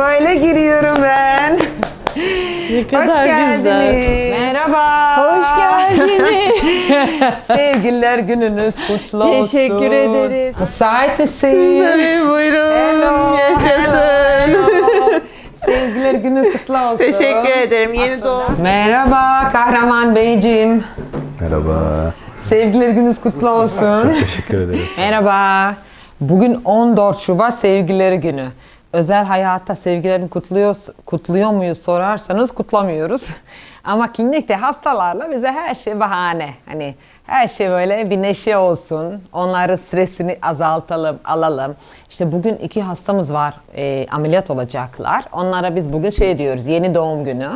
Böyle giriyorum ben. Ne kadar Hoş geldiniz. güzel. Merhaba. Hoş geldiniz. Sevgililer gününüz kutlu olsun. Teşekkür ederiz. Müsait misin? Tabii buyurun. Hello, Yaşasın. hello, hello. Sevgililer günü kutlu olsun. Teşekkür ederim. Yeni doğum. Merhaba Kahraman Beyciğim. Merhaba. Sevgililer gününüz kutlu olsun. Çok teşekkür ederim. Merhaba. Bugün 14 Şubat Sevgilileri Günü. Özel hayatta sevgilerini kutluyor, kutluyor muyuz sorarsanız kutlamıyoruz. Ama klinikte hastalarla bize her şey bahane. Hani her şey böyle bir neşe olsun. Onların stresini azaltalım, alalım. İşte bugün iki hastamız var. e, ameliyat olacaklar. Onlara biz bugün şey diyoruz. Yeni doğum günü.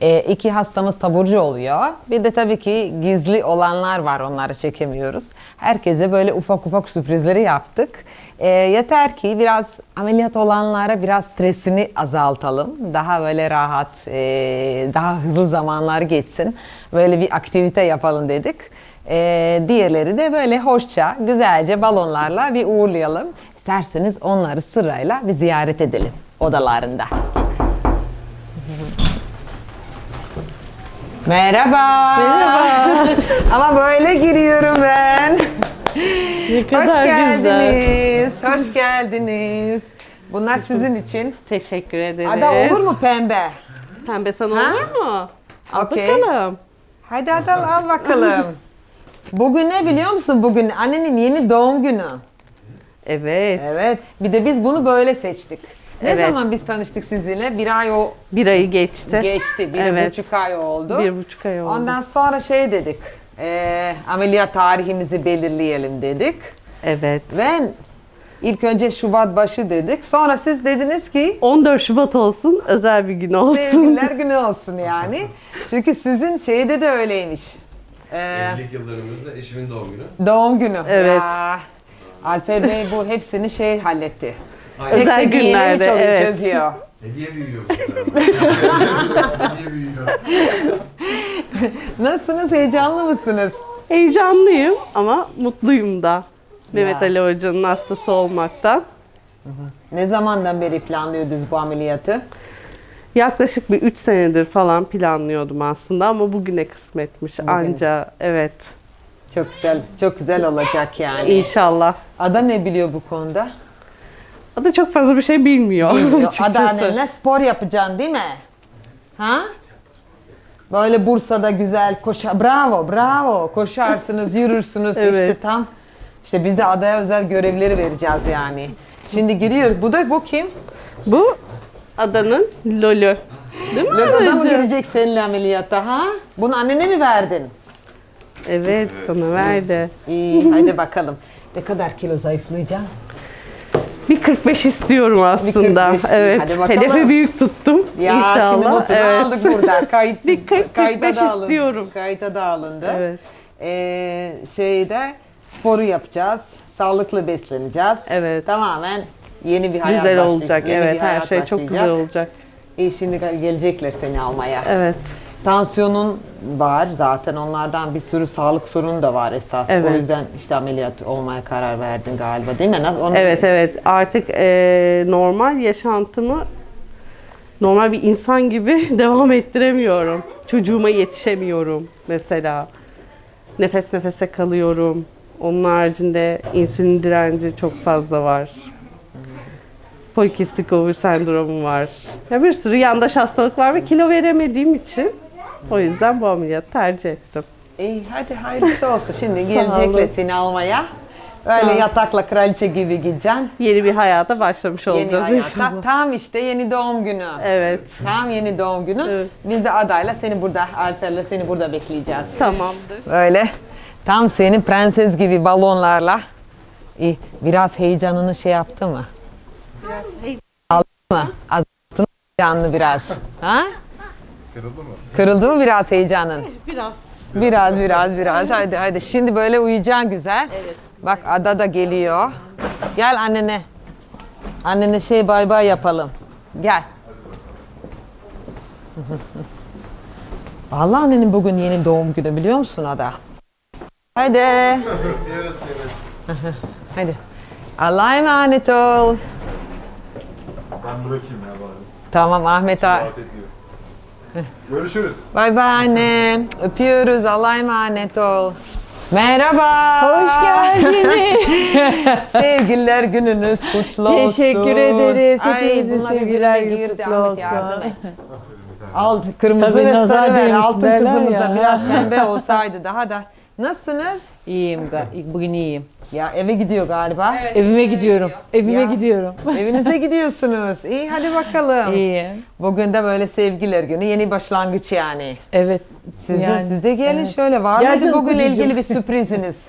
E, iki hastamız taburcu oluyor. Bir de tabii ki gizli olanlar var onları çekemiyoruz. Herkese böyle ufak ufak sürprizleri yaptık. E, yeter ki biraz ameliyat olanlara biraz stresini azaltalım. Daha böyle rahat, e, daha hızlı zamanlar geçsin. Böyle bir aktivite yapalım dedik. E, diğerleri de böyle hoşça, güzelce balonlarla bir uğurlayalım. İsterseniz onları sırayla bir ziyaret edelim odalarında. Merhaba. Merhaba. Ama böyle giriyorum ben. Ne Hoş kadar güzel. geldiniz. Hoş geldiniz. Bunlar sizin için. Teşekkür ederiz. Ada olur mu pembe? Pembe sana Ha? olur mu? Al Okey. bakalım. Hadi Adal al bakalım. Bugün ne biliyor musun? Bugün annenin yeni doğum günü. Evet. Evet. Bir de biz bunu böyle seçtik. Ne Evet. zaman biz tanıştık sizinle? Bir ay o Bir ayı geçti. geçti. Bir Evet. buçuk ay oldu. Bir buçuk ay oldu. Ondan sonra şey dedik. eee, ameliyat tarihimizi belirleyelim dedik. Evet. Ve ilk önce Şubat başı dedik. Sonra siz dediniz ki 14 Şubat olsun, özel bir gün olsun. sevgililer günü olsun yani. Çünkü sizin şeyde de öyleymiş. Eee, Evlilik yıllarımızda eşimin doğum günü. doğum günü. Evet. Ya, Alper Bey bu hepsini şey halletti. Aynen. Tek Özel mi günlerde, evet. Hediye büyüyor bu sefer. Hediye büyüyor. Nasılsınız? Heyecanlı mısınız? Heyecanlıyım ama mutluyum da. Mehmet. Ali Hoca'nın hastası olmaktan. Ne zamandan beri planlıyordunuz bu ameliyatı? Yaklaşık bir 3 senedir falan planlıyordum aslında ama bugüne kısmetmiş anca evet Çok güzel, çok güzel olacak yani. inşallah. Ada ne biliyor bu konuda? O da çok fazla bir şey bilmiyor. Bilmiyor. açıkçası. Spor yapacaksın değil mi? Ha? Böyle Bursa'da güzel koşa bravo bravo koşarsınız yürürsünüz işte Evet. tam işte biz de adaya özel görevleri vereceğiz yani. Şimdi giriyor. Bu da bu kim? Bu adanın lolü. Değil mi Loda'da mı adacığım? girecek seninle ameliyatta ha? Bunu annene mi verdin? Evet bana verdi. İyi hadi bakalım. Ne kadar kilo zayıflayacaksın? Bir 45 istiyorum aslında. 45. Evet. Hadi bakalım. Hedefi büyük tuttum. Ya şimdi İnşallah. notunu Evet. aldık burada. Kayıt, Bir 40, kayıta 45 da alındı. istiyorum. Kayıta da alındı. Evet. Ee, şeyde sporu yapacağız. Sağlıklı besleneceğiz. Evet. Tamamen yeni bir hayat Güzel başlayacak. olacak. Yeni bir Evet her şey çok güzel olacak. İyi şimdi gelecekler seni almaya. Evet. Tansiyonun var zaten onlardan bir sürü sağlık sorunu da var esas. O Evet. yüzden işte ameliyat olmaya karar verdin galiba değil mi? Nasıl, onu- Evet evet artık eee, normal yaşantımı normal bir insan gibi devam ettiremiyorum. Çocuğuma yetişemiyorum mesela. Nefes nefese kalıyorum. Onun haricinde insülin direnci çok fazla var. Polikistik over sendromu var. Ya bir sürü yandaş hastalık var ve kilo veremediğim için o yüzden bu ameliyatı tercih ettim. İyi hadi hayırlısı olsun. Şimdi gelecekler olun. seni almaya. Öyle ol. yatakla kraliçe gibi gideceksin. Yeni bir hayata başlamış Yeni olacağız hayata. inşallah. Tam işte yeni doğum günü. Evet. Tam yeni doğum günü. Evet. Biz de adayla seni burada, Alper'le seni burada bekleyeceğiz. Tamamdır. Böyle tam senin prenses gibi balonlarla. İyi. Biraz heyecanını şey yaptı mı? Aldı mı? Azalttın mı heyecanını biraz. Ha? Kırıldı mı? Kırıldı mı biraz heyecanın? Biraz. Biraz biraz biraz. Hadi hadi. Şimdi böyle uyuyacaksın güzel. Evet. Bak Ada da geliyor. Gel annene. Annene şey bay bay yapalım. Gel. Vallahi annenin bugün yeni doğum günü biliyor musun Ada? Hadi. Hadi. Allah'a emanet ol. Ben bırakayım ya. Tamam Ahmet abi. Görüşürüz. Bay bay annem. Öpüyoruz. Allah'a emanet ol. Merhaba. Hoş geldiniz. Sevgililer gününüz kutlu olsun. Teşekkür ederiz. Hepinizin sevgiler birbirine günü girdi. kutlu Ahmet olsun. yardım et. Al kırmızı Tabii ve nazar sarı ver. değmesin Altın derler kızımıza ya. biraz pembe olsaydı daha da. Nasılsınız? İyiyim. ga- Bugün iyiyim. Ya eve gidiyor galiba. Evet, Evime evet, gidiyorum. gidiyor. Evime Ya. gidiyorum. Evinize gidiyorsunuz. İyi hadi bakalım. İyiyim. Bugün de böyle sevgiler günü. Yeni başlangıç yani. Evet. Sizin, Yani, siz de gelin evet. şöyle. Var Gel mıydı canım, bugün kocacığım. ilgili bir sürpriziniz?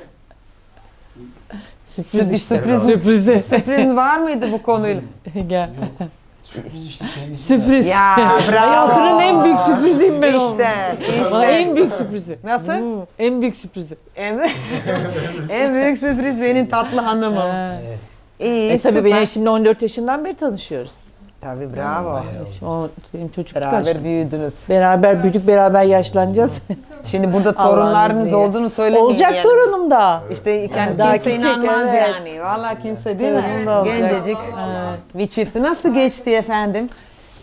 Sürpriz bir işte. sürpriz, Sürprizi. sürpriz var mıydı bu konuyla? Gel. Sürpriz işte kendisi. Sürpriz. Ya bravo. Hayatının en büyük sürpriziyim ben onun. İşte, işte. en büyük sürprizi. Nasıl? Hmm, en büyük sürprizi. En, en büyük sürpriz benim tatlı hanımım. Ha. İyi, E tabii süper. benim şimdi 14 yaşından beri tanışıyoruz. Tabii bravo. O benim çocuk Beraber kaç? büyüdünüz. Beraber büyüdük, beraber yaşlanacağız. Şimdi burada torunlarınız izniyle. olduğunu söylemeyin. Olacak yani. torunum da. İşte kendi daha kimse küçük, inanmaz evet. yani. Vallahi kimse değil mi? Gencecik bir çifti. Nasıl geçti efendim?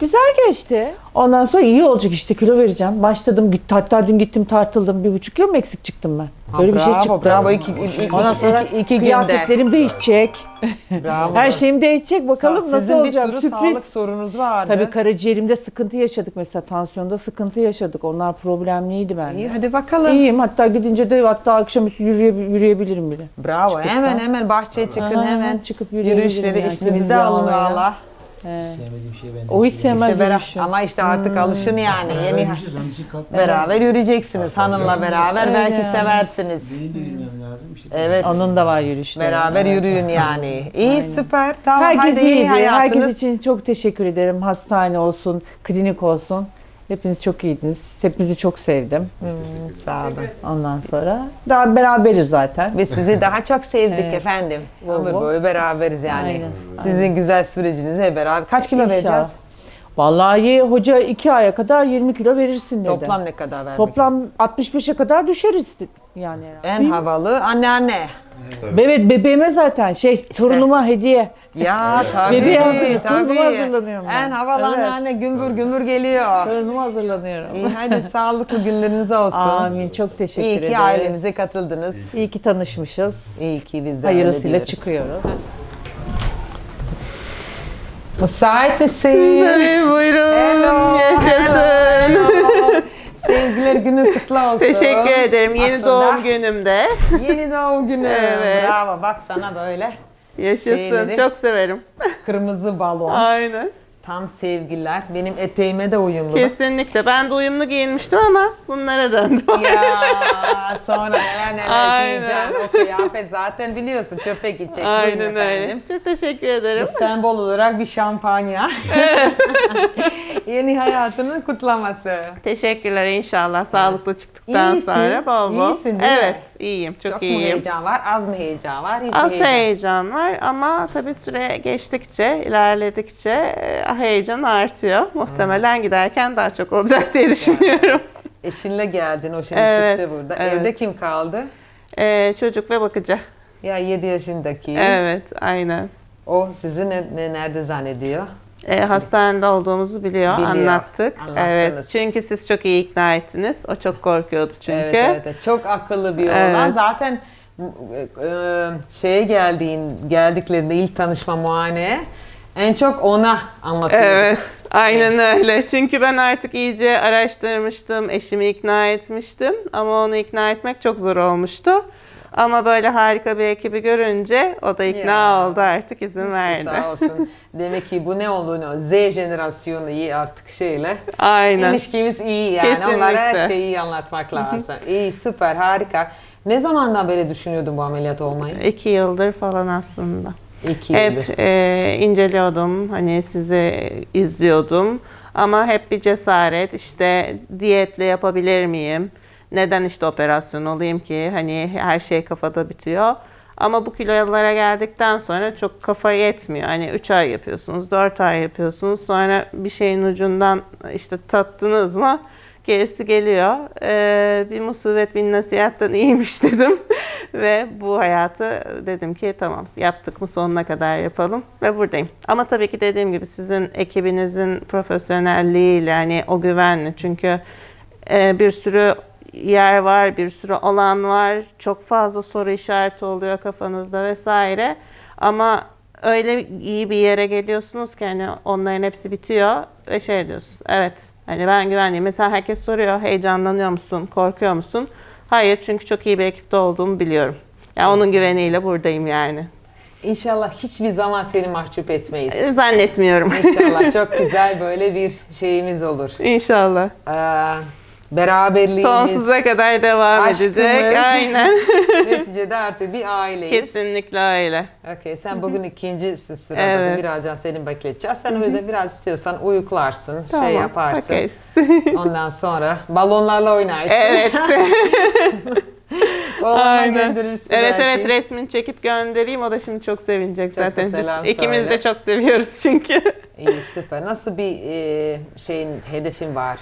Güzel geçti. Ondan sonra iyi olacak işte kilo vereceğim. Başladım git hatta dün gittim tartıldım. Bir buçuk kilo mu eksik çıktım ben? Böyle bir şey bravo, çıktı. Bravo. İki, iki, Ondan sonra iki, iki günde. kıyafetlerim değişecek. Bravo. Her şeyim değişecek. Bakalım Sizin nasıl bir olacak. sürü Sürpriz. sağlık sorunuz vardı. Tabii karaciğerimde sıkıntı yaşadık mesela. Tansiyonda sıkıntı yaşadık. Onlar problemliydi bende. İyi hadi bakalım. İyiyim. Hatta gidince de hatta akşamüstü yürüye, yürüyebilirim bile. Bravo. hemen hemen bahçeye çıkın Aha, hemen. çıkıp yürüyebilirim Yürüyüşleri yani. işinizi Temiz de bir alın valla. Sevmediğim şey ben O hiç sevmez İşte bera- yürüyüşü. ama işte artık alışın yani. Beraber Yeni yürüyeceğiz, onun için kalkmam beraber yürüyeceksiniz hanımla beraber. Öyle Belki yani. seversiniz. Benim de yürümem lazım. İşte Evet. Onun da var yürüyüşleri. Beraber Evet. yürüyün yani. İyi süper. Tamam Herkes hadi yeni iyiydi. hayatınız. Herkes için çok teşekkür ederim. Hastane olsun, klinik olsun. Hepiniz çok iyiydiniz. Hepinizi çok sevdim. Sağ olun. Ondan sonra daha beraberiz zaten. Biz sizi daha çok sevdik Evet. efendim. Bravo. Ömür boyu beraberiz yani. Aynen, Sizin güzel sürecinizi hep beraber. Kaç kilo İnşallah. vereceğiz? Vallahi hoca iki aya kadar 20 kilo verirsin dedi. Toplam ne kadar vermek? Toplam 65'e kadar düşeriz dedi. yani. En mi? havalı anneanne. Evet bebeğime zaten şey torunuma hediye. Ya tabii. Hazır- tabii. torunuma hazırlanıyorum ben. En havalı Evet. anneanne gümbür gümbür geliyor. Torunuma hazırlanıyorum. İyi hadi sağlıklı günleriniz olsun. Amin. Çok teşekkür İyi ederiz. ki ailemize katıldınız. İyi ki tanışmışız. İyi ki biz de öyle Hayırlısıyla diyoruz. çıkıyoruz. Müsait misin? Tabii buyurun. Hello, Yaşasın. hello. Sevgiler günü kutlu olsun. Teşekkür ederim. Yeni Aslında- doğum günümde. Yeni doğum günü. Evet. Bravo bak sana böyle Yaşasın. Şeyleri- Çok severim. kırmızı balon. Aynen. Tam sevgililer. Benim eteğime de uyumlu. Kesinlikle. Ben de uyumlu giyinmiştim ama bunlara döndüm. Ya sonra neler neler Aynen. giyeceksin. O kıyafet zaten biliyorsun çöpe gidecek. Buyurun Aynen öyle. efendim. Çok teşekkür ederim. Bir sembol olarak bir şampanya. Yeni hayatının kutlaması. Teşekkürler inşallah sağlıklı çıktıktan İyisin, sonra bol bol. iyisin değil mi? evet, iyiyim. Çok, Çok, mu iyiyim. heyecan var? Az mı heyecan var? Hiç mi Az heyecan? heyecan var ama tabii süre geçtikçe, ilerledikçe e, heyecan artıyor. Muhtemelen giderken daha çok olacak diye düşünüyorum. Eşinle geldin, o şimdi Evet, çıktı burada. evet. Evde kim kaldı? Ee, çocuk ve bakıcı. Ya 7 yaşındaki. Evet, aynen. O sizi ne, ne- nerede zannediyor? Ee, hastanede olduğumuzu biliyor, Biliyor, anlattık. anlattınız. Evet, çünkü siz çok iyi ikna ettiniz. O çok korkuyordu çünkü. Evet, evet, evet. Çok akıllı bir oğlan. Evet. Zaten e, şeye geldiğin geldiklerinde ilk tanışma muayeneye en çok ona anlatıyorduk. Evet, aynen öyle. Çünkü ben artık iyice araştırmıştım, eşimi ikna etmiştim. Ama onu ikna etmek çok zor olmuştu. Ama böyle harika bir ekibi görünce o da ikna Ya. oldu artık izin verdi. Sağ olsun. Demek ki bu ne olduğunu Z jenerasyonu iyi artık şeyle. Aynen. İlişkimiz iyi yani. Onlara her Kesinlikle. şeyi iyi anlatmak lazım. iyi süper harika. Ne zamandan beri düşünüyordun bu ameliyat olmayı? İki yıldır falan aslında. İki yıldır. Hep e, inceliyordum, hani sizi izliyordum. Ama hep bir cesaret, işte diyetle yapabilir miyim? Neden işte operasyon olayım ki? Hani her şey kafada bitiyor. Ama bu kilolara geldikten sonra çok kafa yetmiyor. Hani 3 ay yapıyorsunuz, 4 ay yapıyorsunuz. Sonra bir şeyin ucundan işte tattınız mı gerisi geliyor. Ee, bir musibet bin nasihattan iyiymiş dedim. Ve bu hayatı dedim ki tamam yaptık mı sonuna kadar yapalım ve buradayım. Ama tabii ki dediğim gibi sizin ekibinizin profesyonelliğiyle hani o güvenli çünkü e, bir sürü yer var, bir sürü alan var. Çok fazla soru işareti oluyor kafanızda vesaire. Ama öyle iyi bir yere geliyorsunuz ki hani onların hepsi bitiyor ve şey diyorsun. Evet hani ben güvenliyim. Mesela herkes soruyor heyecanlanıyor musun, korkuyor musun? Hayır çünkü çok iyi bir ekipte olduğumu biliyorum. Yani onun güveniyle buradayım yani. İnşallah hiçbir zaman seni mahcup etmeyiz. E, Zannetmiyorum. İnşallah çok güzel böyle bir şeyimiz olur. İnşallah. Ee, beraberliğimiz, Sonsuza kadar devam aşkımız. edecek. Aynen. neticede artık bir aileyiz. Kesinlikle öyle. Okey, sen bugün ikinci sırada Evet. birazdan seni bekleteceğiz. Sen öyle biraz istiyorsan uyuklarsın, Tamam. şey yaparsın. bakarız. Ondan sonra balonlarla oynarsın. evet. Oğlana Aynen. gönderirsin Evet belki. evet resmini çekip göndereyim. O da şimdi çok sevinecek Çok zaten. Biz ikimiz söyle. de çok seviyoruz çünkü. İyi süper. Nasıl bir e, şeyin hedefin var?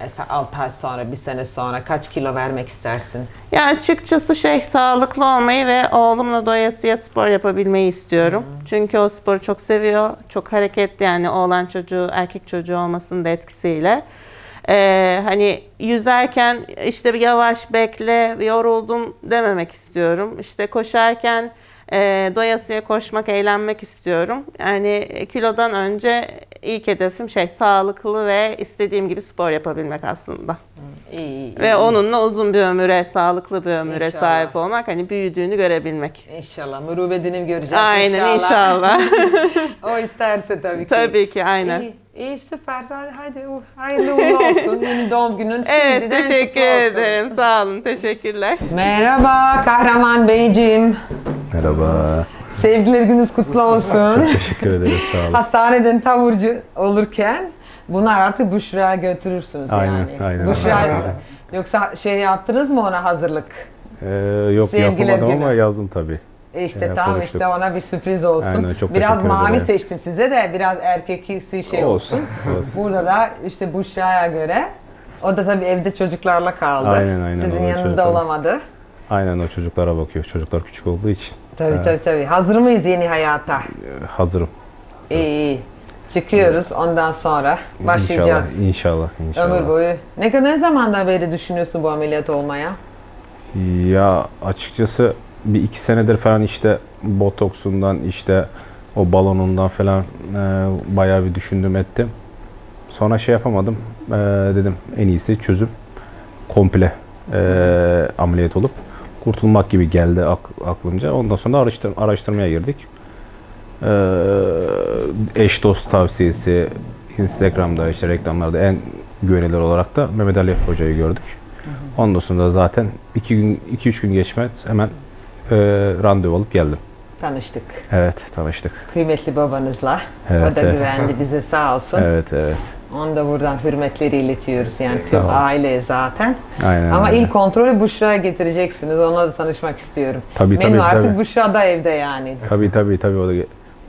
Mesela 6 ay sonra, bir sene sonra kaç kilo vermek istersin? Ya açıkçası şey sağlıklı olmayı ve oğlumla doyasıya spor yapabilmeyi istiyorum. Çünkü o sporu çok seviyor. Çok hareketli yani oğlan çocuğu, erkek çocuğu olmasının da etkisiyle. Ee, hani yüzerken işte bir yavaş bekle, yoruldum dememek istiyorum. İşte koşarken e, doyasıya koşmak, eğlenmek istiyorum. Yani kilodan önce ilk hedefim şey sağlıklı ve istediğim gibi spor yapabilmek aslında. İyi, iyi, Ve iyi. onunla uzun bir ömüre, sağlıklı bir ömüre İnşallah. sahip olmak, hani büyüdüğünü görebilmek. İnşallah. Mürüvvetini göreceğiz Aynen inşallah. o isterse tabii ki. Tabii ki aynen. İyi, iyi süper. Hadi, hadi uh, hayırlı uğurlu olsun. Yeni doğum günün Evet şimdiden teşekkür kutlu olsun. ederim. Sağ olun. Teşekkürler. Merhaba Kahraman Beyciğim. Merhaba. Sevgiler gününüz kutlu olsun. Teşekkür ederim. Sağ olun. Hastaneden taburcu olurken bunlar artık Büşra'ya götürürsünüz Aynen, yani. aynen. Büşra, Aynen. yoksa şey yaptınız mı ona hazırlık? Ee, yok Sevgiler yapamadım günü. ama yazdım tabii. E İşte Evet, tam konuştuk. işte ona bir sürpriz olsun. Aynen, çok biraz mavi ederim. seçtim size de biraz erkekisi şey olsun. Olsun. olsun. Burada da işte Büşra'ya göre o da tabii evde çocuklarla kaldı. Aynen, aynen. Sizin yanınızda çocuklar- olamadı. Aynen o çocuklara bakıyor. Çocuklar küçük olduğu için Tabii Evet. tabii tabii. Hazır mıyız yeni hayata? e, hazırım. İyi iyi. Çıkıyoruz ondan sonra başlayacağız. İnşallah, inşallah, inşallah. Ömür boyu. Ne kadar ne zamandan beri düşünüyorsun bu ameliyat olmaya? Ya açıkçası bir iki senedir falan işte botoksundan işte o balonundan falan e, bayağı bir düşündüm ettim. Sonra şey yapamadım. E, dedim en iyisi çözüm komple e, ameliyat olup kurtulmak gibi geldi ak- aklımca. Ondan sonra araştır, araştırmaya girdik. E, eş dost tavsiyesi Instagram'da işte reklamlarda en güvenilir olarak da Mehmet Ali Hoca'yı gördük. Ondan sonra zaten iki gün, iki üç gün geçmez hemen e, randevu alıp geldim. Tanıştık. Evet, tanıştık. Kıymetli babanızla. Evet, o da evet. güvendi bize sağ olsun. Evet, evet. Onu da buradan hürmetleri iletiyoruz yani tüm Sağ ol. aile zaten. Aynen. Ama öyle. ilk kontrolü Büşra'ya getireceksiniz. Onunla da tanışmak istiyorum. Tabii, Benim tabii, artık tabii. Büşra da evde yani. Tabii tabii tabii. O da,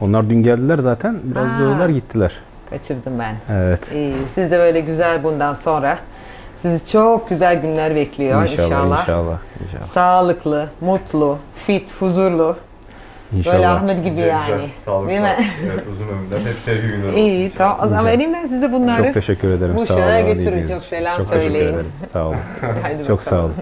onlar dün geldiler zaten. Biraz durdular gittiler. Kaçırdım ben. Evet. İyi. Siz de böyle güzel bundan sonra. Sizi çok güzel günler bekliyor İnşallah, inşallah. inşallah. inşallah. Sağlıklı, mutlu, fit, huzurlu. İnşallah. Böyle Ahmet gibi Güzel, yani. güzel, sağlıklı. Değil mi? Evet uzun ömürler. Hep sevgi günleri olsun İyi inşallah. tamam. O zaman vereyim ben size bunları. Çok teşekkür ederim. Bu sağ olun. götürün, çok selam çok teşekkür söyleyin. ederim. Sağ olun. Çok sağ olun.